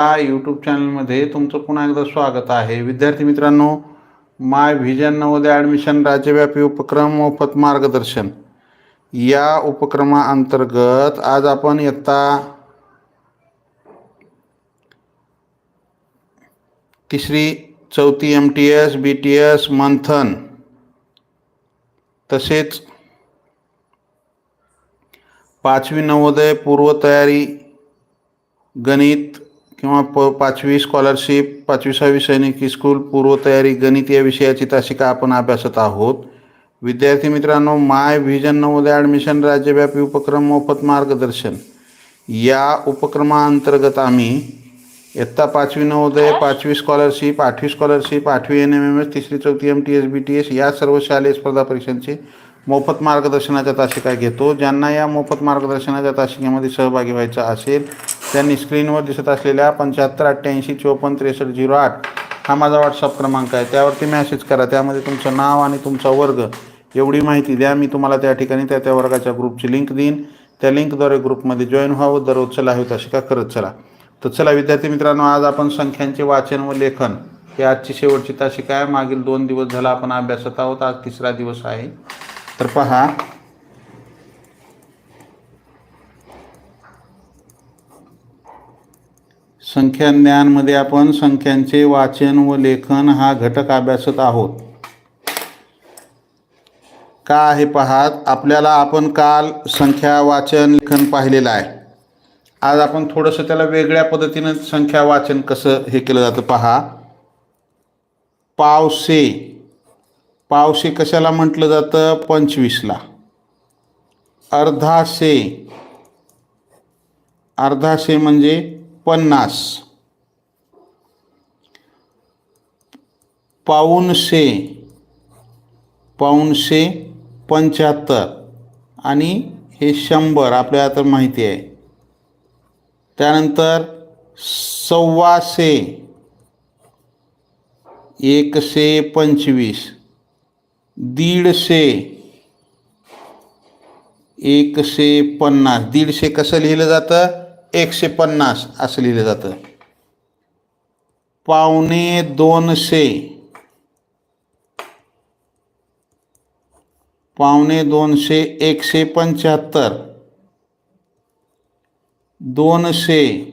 या यूट्यूब चॅनलमध्ये तुमचं पुन्हा एकदा स्वागत आहे. विद्यार्थी मित्रांनो माय व्हिजन नवोदय ॲडमिशन राज्यव्यापी उपक्रम मोफत मार्गदर्शन. या उपक्रमाअंतर्गत आज आपण इयत्ता तिसरी चौथी M T S B T S मंथन तसेच पाचवी नवोदय पूर्वतयारी गणित किंवा प पाचवी स्कॉलरशिप पाचवी सहावी सैनिक स्कूल पूर्वतयारी गणित या विषयाची तासिका आपण अभ्यासत आहोत. विद्यार्थी मित्रांनो माय व्हिजन नवोदय ॲडमिशन राज्यव्यापी उपक्रम मोफत मार्गदर्शन. या उपक्रमाअंतर्गत आम्ही इयत्ता पाचवी नवोदय पाचवी स्कॉलरशिप आठवी स्कॉलरशिप आठवी एन एम एम एस तिसरी चौथी M T S B T S या सर्व शालेय स्पर्धा परीक्षांचे मोफत मार्गदर्शनाच्या तासिका घेतो. ज्यांना या मोफत मार्गदर्शनाच्या तासिकेमध्ये सहभागी व्हायचं असेल त्यांनी स्क्रीनवर दिसत असलेल्या पंच्याहत्तर अठ्ठ्याऐंशी चोपन्न त्रेसष्ट झिरो आठ हा माझा व्हॉट्सअप क्रमांक आहे. त्यावरती मॅसेज करा. त्यामध्ये तुमचं नाव आणि तुमचा वर्ग. एवढी माहिती द्या. मी तुम्हाला त्या ठिकाणी त्या त्या वर्गाच्या ग्रुपची लिंक देईन. त्या लिंकद्वारे ग्रुपमध्ये जॉईन व्हावं. दररोज चला हवी का करत चला. तर चला विद्यार्थी मित्रांनो आज आपण संख्यांचे वाचन व लेखन हे आजची शेवटची तासिका आहे. मागील दोन दिवस झाला आपण अभ्यासत आहोत. आज तिसरा दिवस आहे. तर पहा. संख्या ज्ञानमध्ये आपण संख्यांचे वाचन व लेखन हा घटक अभ्यासत आहोत. का आहे पाहात? आपल्याला आपण काल संख्या वाचन लेखन पाहिलेलं आहे. आज आपण थोडंसं त्याला वेगळ्या पद्धतीनं संख्या वाचन कसं हे केलं जातं पहा. पावसे. पावसे कशाला म्हटलं जातं? पंचवीसला. अर्धासे. अर्धासे म्हणजे पन्नास. पाऊनशे. पाऊनशे पंच्याहत्तर. आणि हे शंभर आपल्याला तर माहिती आहे. त्यानंतर सव्वाशे. एकशे पंचवीस. दीडशे. एकशे पन्नास. दीडशे कसं लिहिलं जातं? एकशे पन्नास असं लिहिलं जातं. पावणे दोनशे. पावणे दोनशे एकशे पंच्याहत्तर. दोनशे.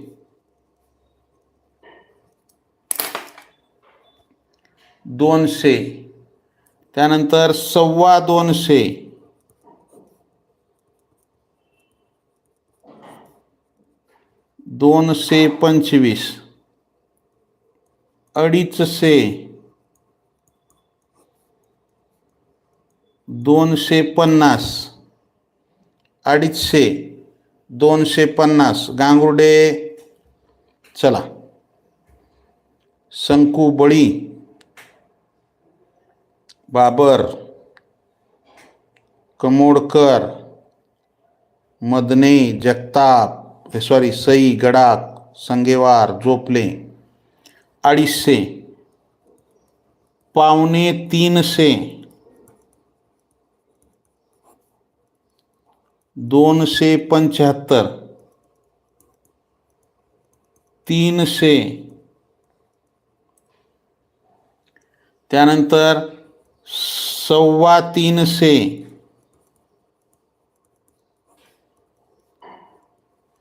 दोनशे. त्यानंतर सव्वा दोनशे. दोनशे पंचवीस. अडीचशे. दोनशे पन्नास. अडीचशे. दोनशे पन्नास. गांगुर्डे. चला. शंकू बळी. बाबर. कमोडकर. मदने जगताप. सॉरी सई गडाक संगेवार जोपले अडीचशे. पावणे तीनशे. दोनशे पंच्याहत्तर. तीनशे. त्यानंतर सव्वा तीनशे.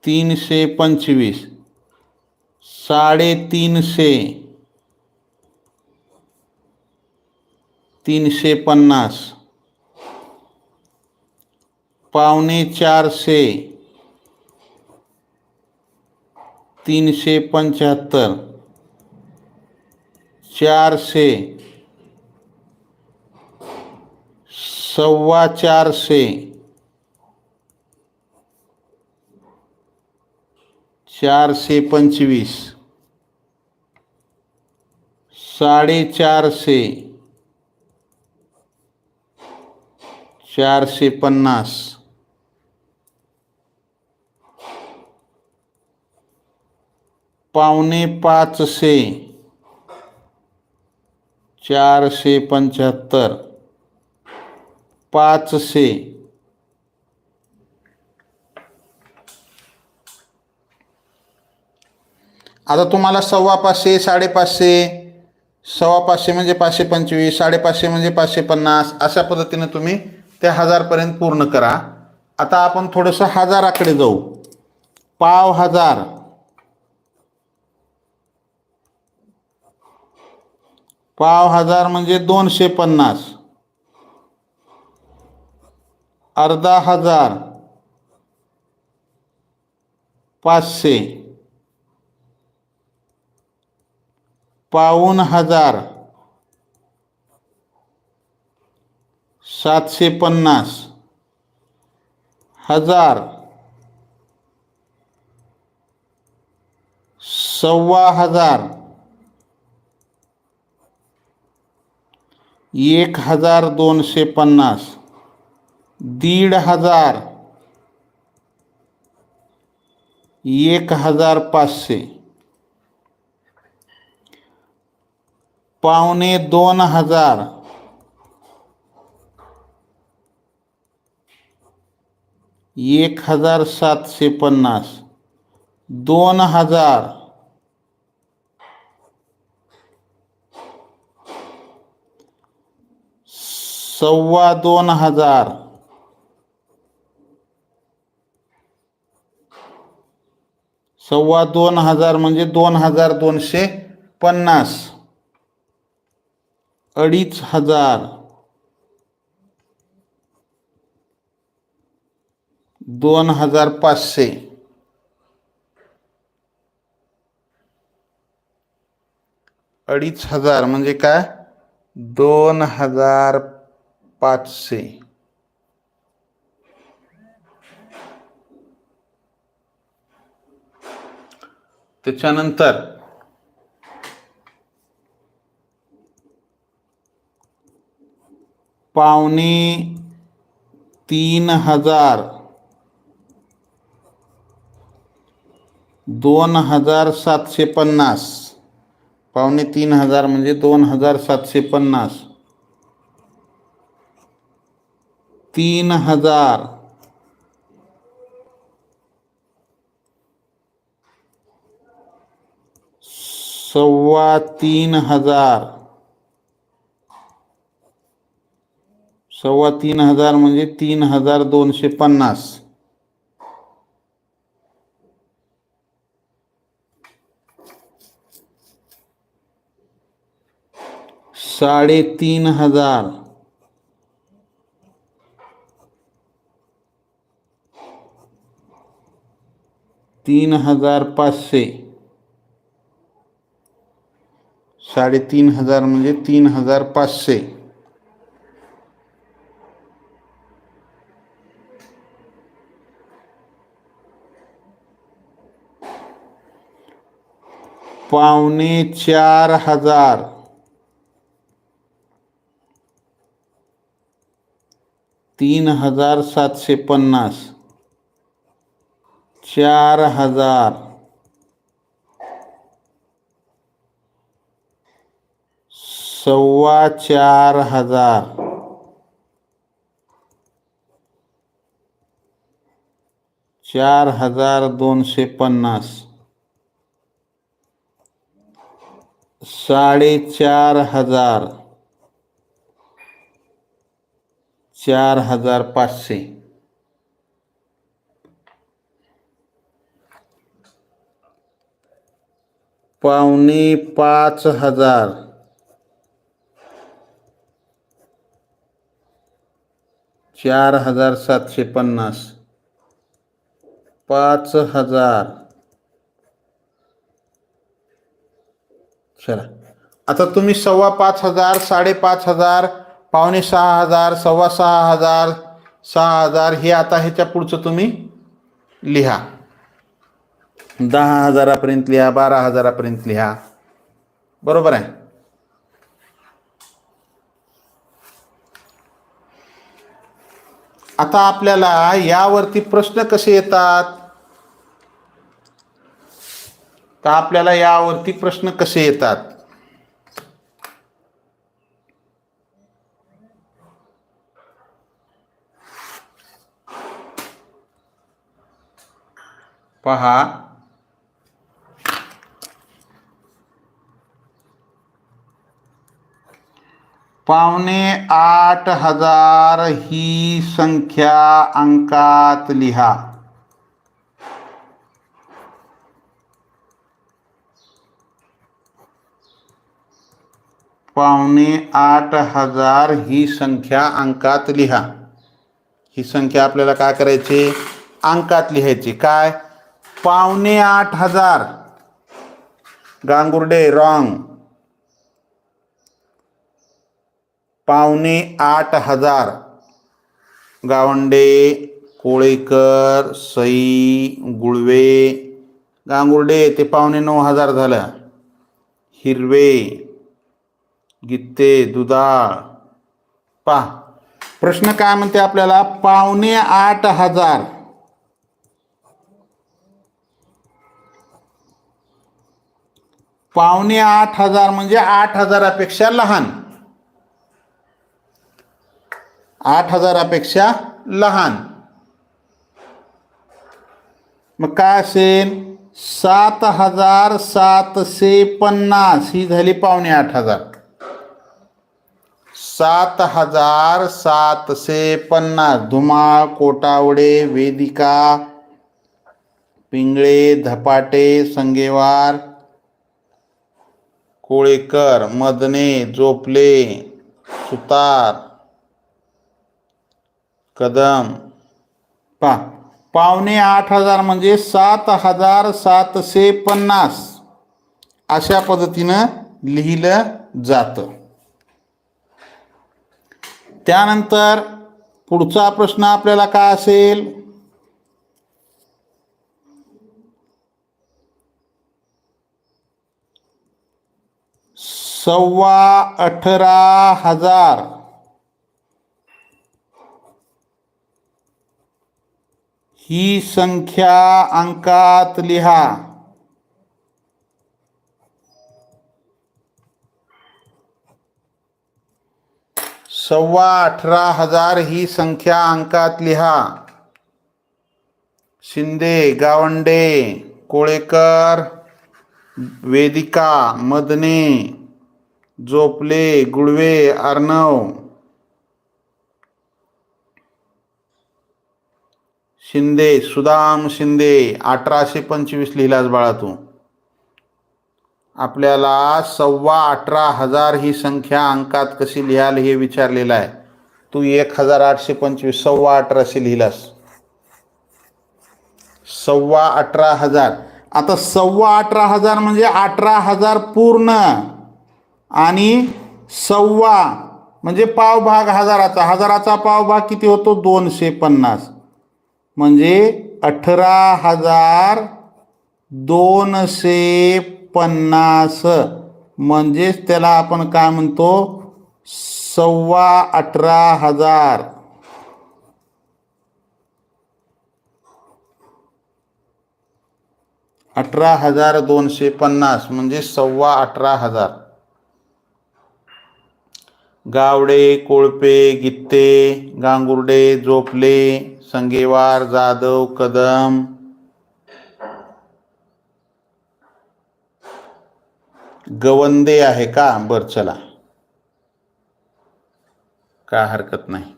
तीनशे पंचवीस। साडेतीनशे तीनशे पन्नास। पावणे चारशे तीनशे पंच्याहत्तर चारशे सव्वा चारशे चारशे पंचवीस। साडेचारशे चारशे पन्नास। पावणे पाचशे चारशे पंच्याहत्तर। पाचशे आता तुम्हाला सव्वा पाचशे साडेपाचशे सव्वा पाचशे म्हणजे पाचशे पंचवीस साडेपाचशे म्हणजे पाचशे पन्नास अशा पद्धतीने तुम्ही ते हजारपर्यंत पूर्ण करा. आता आपण थोडंसं हजाराकडे जाऊ. पाव हजार. पाव हजार म्हणजे दोनशे पन्नास. अर्धा हजार. पाचशे. पाऊन हज़ार सातशे पन्नास हज़ार सव्वा हज़ार एक हज़ार दोनशे पन्नास दीड हज़ार एक हज़ार पाचशे पावणे दोन हजार. एक हजार सातशे पन्नास. दोन हजार. सव्वा दोन हजार. सव्वा दोन हजार म्हणजे दोन हजार दोनशे पन्नास. अडीच हज़ार दोन हज़ार पाचशे. अडीच हज़ार म्हणजे काय? दोन हज़ार पाचशे. त्याच्यानंतर पावणे तीन हजार दोन हजार सातशे पन्नास. पावणे तीन हजार म्हणजे दोन हजार सातशे पन्नास. तीन हजार. सव्वा तीन हजार. सव्वा तीन हजार म्हणजे तीन हजार दोनशे पन्नास. साडेतीन हजार. तीन हजार पाचशे. साडेतीन हजार म्हणजे तीन हजार पाचशे. पावणे चार हजार. तीन हजार सातशे पन्नास. चार हजार. सव्वा चार हजार. चार हजार दोनशे पन्नास. साडेचार हजार. चार हजार पाचशे. पावणे पाच हजार. चार हजार सातशे पन्नास. पाच हजार. चला. आता तुम्ही सव्वा पाच हजार साडेपाच हजार पावणे सहा हजार सव्वा सहा हजार सहा हजार हे आता ह्याच्या पुढचं तुम्ही लिहा. दहा हजारापर्यंत लिहा बारा हजारापर्यंत लिहा. बरोबर आहे? आता आपल्याला यावरती प्रश्न कसे येतात? तर आपल्याला यावरती प्रश्न कसे येतात? पहा. पावणे आठ हजार ही संख्या अंकात लिहा. पावणे आठ हजार ही संख्या अंकात लिहा. ही संख्या आपल्याला काय करायची? अंकात लिहायची. काय? पावणे आठ हजार. गांगुर्डे रॉंग पावणे आठ हजार. गावंडे कोळेकर सई गुळवे. गांगुर्डे ते पावणे नऊ हजार झालं. हिरवे. गित्ते दुधाळ पा प्रश्न काय म्हणते आपल्याला? पावणे आठ हजार. पावणे आठ हजार म्हणजे आठ हजारापेक्षा लहान. आठ हजारापेक्षा लहान. मग काय असेल? सात हजार सातशे पन्नास. ही झाली पावणे आठ हजार. सात हजार सातशे पन्नास. धुमाळ कोटावडे वेदिका पिंगळे धपाटे संगेवार कोळेकर मदने जोपले सुतार कदम. पा पावणे आठ हजार म्हणजे सात हजार सातशे पन्नास. अशा पद्धतीनं लिहिलं जातं. त्यानंतर पुढचा प्रश्न आपल्याला काय असेल? सव्वा अठरा हजार. ही संख्या अंकात लिहा. सव्वा अठरा हजार ही संख्या अंकात लिहा. शिंदे गावंडे कोळेकर वेदिका मदने जोपले गुळवे अर्णव शिंदे सुदाम शिंदे अठराशे पंचवीस लिहिलास बाळा तू. आपल्याला सव्वा अठरा हजार ही संख्या अंकात कशी लिहाल हे विचारलेलं आहे. तू एक हजार आठशे पंचवीस सव्वा अठराशे लिहिलास. सव्वा अठरा हजार. आता सव्वा अठरा हजार म्हणजे अठरा हजार पूर्ण. आणि सव्वा म्हणजे पावभाग हजाराचा. हजाराचा पावभाग किती होतो? दोनशे पन्नास. म्हणजे अठरा हजार दोनशे पन्नास. म्हणजेच त्याला आपण काय म्हणतो? सव्वा अठरा हजार. अठरा हजार दोनशे पन्नास म्हणजे सव्वा अठरा हजार. गावडे कोळपे गित्ते गांगुर्डे जोपले संगेवार जाधव कदम. गवंदे आहे का? बर चला. काय हरकत नाही.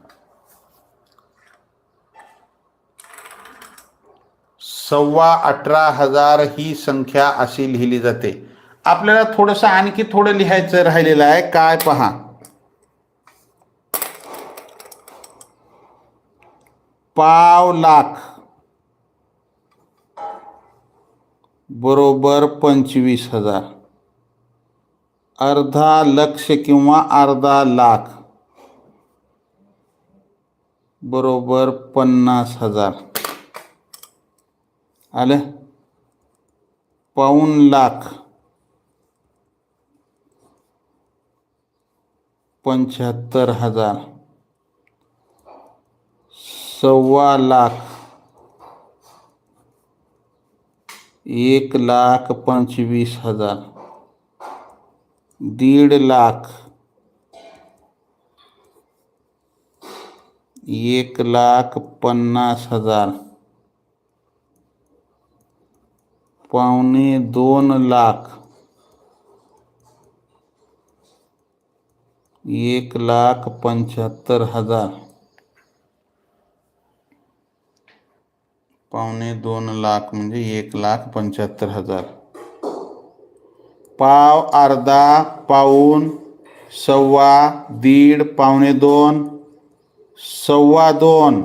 सव्वा अठरा हजार ही संख्या अशी लिहिली जाते. आपल्याला थोडंसं आणखी थोडं लिहायचं राहिलेलं आहे. काय पहा. पाव लाख बरोबर पंचवीस हजार. अर्धा लक्ष किंवा अर्धा लाख. बरोबर पन्नास हजार. आलं? पाऊन लाख. पंच्याहत्तर हजार. सव्वा लाख. एक लाख पंचवीस हजार. दीड लाख। एक लाख पन्नास हज़ार। पावणे दोन लाख। एक लाख पंच्याहत्तर हज़ार। पावणे दोन लाख म्हणजे एक लाख पंच्याहत्तर हज़ार। पाव अर्धा पाऊण सव्वा दीड पावणे दोन सव्वा दोन.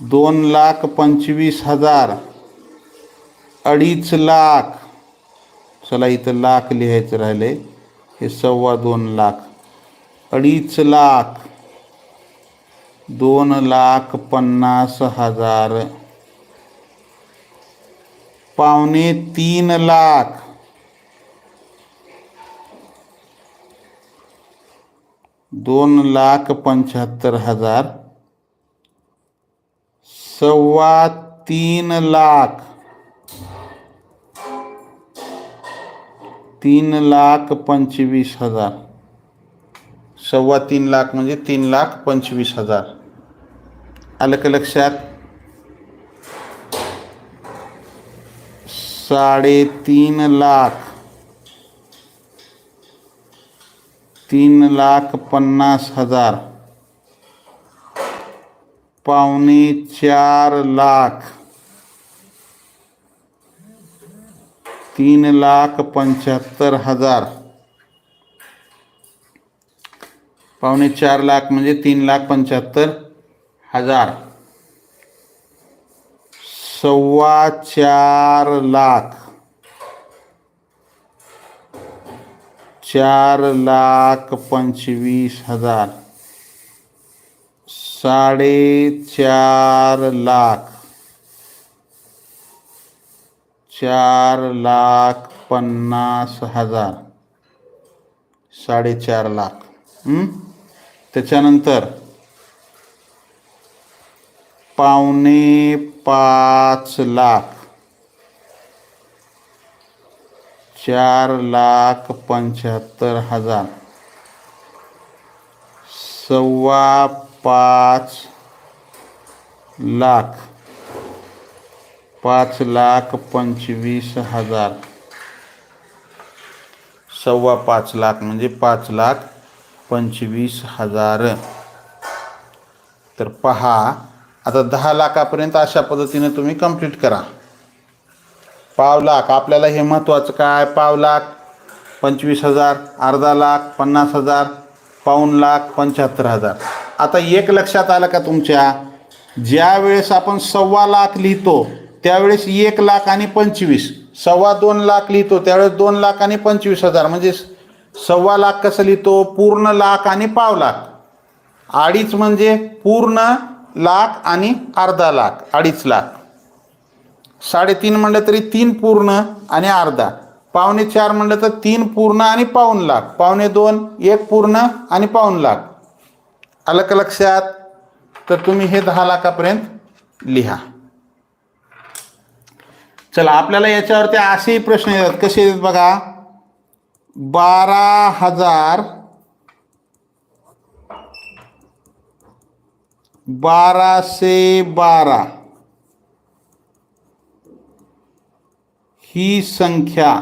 दोन लाख पंचवीस हजार. अडीच लाख. चला इथं लाख लिहायचं राहिले हे सव्वा दोन लाख. अडीच लाख. दोन लाख पन्नास हजार. पावणे तीन लाख. दोन लाख पंच्याहत्तर हजार. सव्वा तीन लाख. तीन लाख पंचवीस हजार. सव्वा तीन लाख म्हणजे तीन लाख पंचवीस हजार. आलं का लक्षात? साडेतीन लाख. तीन लाख पन्नास हजार. पावणे चार लाख. तीन लाख पंच्याहत्तर हजार. पावणे चार लाख म्हणजे तीन लाख पंच्याहत्तर हजार. सव्वा चार लाख. चार लाख पंचवीस हजार. साडेचार लाख. चार लाख पन्नास हजार. साडेचार लाख. त्याच्यानंतर पावणे पाच लाख. चार लाख पंच्याहत्तर हजार. सव्वा पाच लाख. पाच लाख पंचवीस हजार. सव्वा पाच लाख म्हणजे पाच लाख पंचवीस हजार. तर पहा आता दहा लाखापर्यंत अशा पद्धतीने तुम्ही कंप्लीट करा. पाव लाख आपल्याला हे महत्त्वाचं काय? पाव लाख पंचवीस हजार अर्धा लाख पन्नास हजार पाऊण लाख पंच्याहत्तर हजार. आता एक लक्षात आलं का तुमच्या? ज्या वेळेस आपण सव्वा लाख लिहितो त्यावेळेस एक लाख आणि पंचवीस. सव्वा दोन लाख लिहितो त्यावेळेस दोन लाख आणि पंचवीस हजार. म्हणजे सव्वा लाख कसं लिहितो? पूर्ण लाख आणि पाव लाख. अडीच म्हणजे पूर्ण लाख आणि अर्धा लाख अडीच लाख. साडेतीन म्हणलं तरी तीन पूर्ण आणि अर्धा. पावणे चार म्हणलं तर तीन पूर्ण आणि पाऊण लाख. पावणे दोन एक पूर्ण आणि पाऊण लाख. आलं का लक्षात? तर तुम्ही हे दहा लाखापर्यंत लिहा. चला आपल्याला याच्यावरती असेही प्रश्न येतात. कसे येतात बघा? बारा हजार बाराशे बारा ही संख्या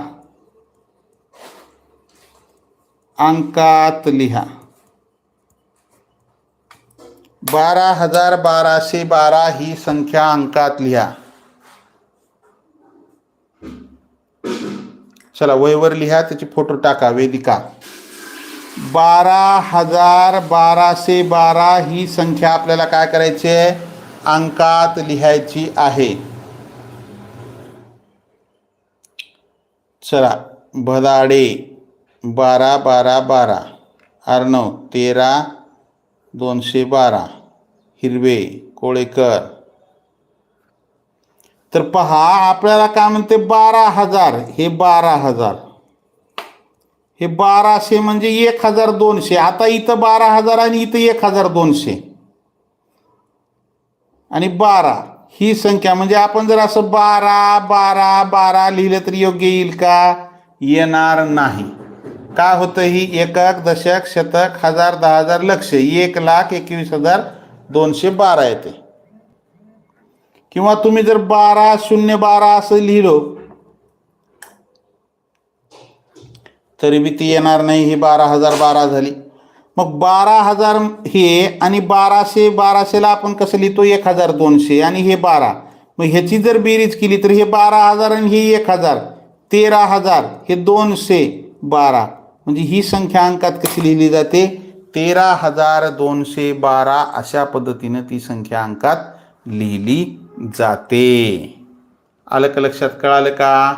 अंकात लिहा. बारा हजार बाराशे बारा ही संख्या अंकात लिहा. चला वयवर लिहा त्याची फोटो टाका वेदिका. बारा हजार बाराशे बारा ही संख्या आपल्याला काय करायची आहे? अंकात लिहायची आहे. चला भदाडे बारा बारा बारा अर्णव तेरा दोनशे बारा हिरवे कोळेकर. तर पहा आपल्याला काय म्हणते? बारा हजार हे बारा हजार हे बाराशे म्हणजे एक हजार दोनशे. आता इथं बारा हजार आणि इथं एक हजार दोनशे. आणि बारा ही संख्या म्हणजे आपण जर असं बारा बारा बारा लिहिलं तर योग्य येईल का? येणार नाही. काय होतं ही? एकक दशक शतक हजार दहा हजार लक्ष. एक लाख एकवीस हजार दोनशे बारा येते. किंवा तुम्ही जर बारा शून्य बारा असं लिहिलं तरी बी ती येणार नाही ही बारा हजार बारा झाली. मग बारा हजार हे आणि बाराशे बाराशेला आपण कसं लिहितो? एक हजार दोनशे आणि हे बारा. मग ह्याची जर बेरीज केली तर हे बारा हजार आणि हे एक हजार. तेरा हजार हे दोनशे बारा. म्हणजे ही संख्या अंकात कशी लिहिली जाते? तेरा हजार दोनशे बारा अशा पद्धतीनं ती संख्या अंकात लिहिली जाते. आलं का लक्षात? कळालं का?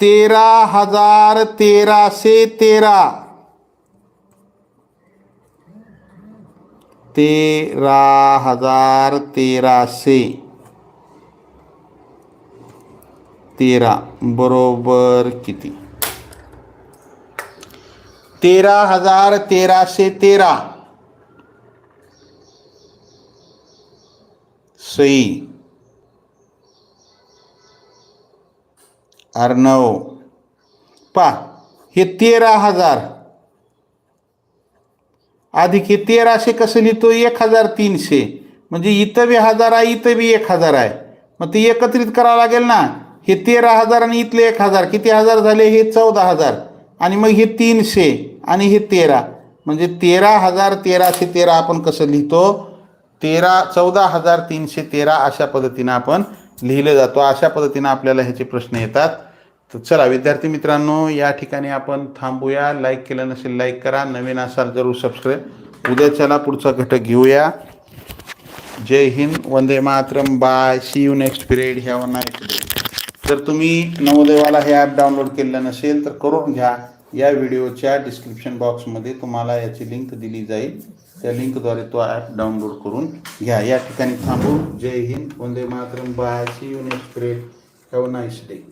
तेरा हज़ार तेराशे तेरा. तेरा हज़ार तेराशे. तेरा बरोबर किती? तेरा हज़ार तेराशे तेरा. सई. अर्णव पा हे तेरा हजार. अधिक हे तेराशे कसं लिहितो एक हजार तीनशे. म्हणजे इथं बी हजार आहे इथं बी एक हजार आहे. मग ते एकत्रित करावं लागेल ना? हे तेरा हजार आणि इथले एक हजार. किती हजार झाले? हे चौदा हजार. आणि मग हे तीनशे आणि हे तेरा. म्हणजे तेरा हजार तेराशे तेरा आपण कसं लिहितो? तेरा चौदा हजार तीनशे तेरा अशा पद्धतीनं आपण लिहिलं जातो. अशा पद्धतीनं आपल्याला ह्याचे प्रश्न येतात. तर चला विद्यार्थी मित्रांनो या ठिकाणी आपण थांबूया. लाईक केलं नसेल लाईक करा. नवीन असाल जरूर सबस्क्राईब चला पुढचा घटक घेऊया. जय हिंद वंदे Mataram. Bye see you next period ह्या नाईट जर तुम्ही नवोदयवाला हे ॲप डाउनलोड केलेलं नसेल तर करून घ्या. या व्हिडिओच्या डिस्क्रिप्शन बॉक्समध्ये तुम्हाला याची लिंक दिली जाईल. त्या लिंकद्वारे तो ॲप डाउनलोड करून घ्या. या ठिकाणी थांबू जय हिंद वंदे Mataram. Bye see you next period have nice day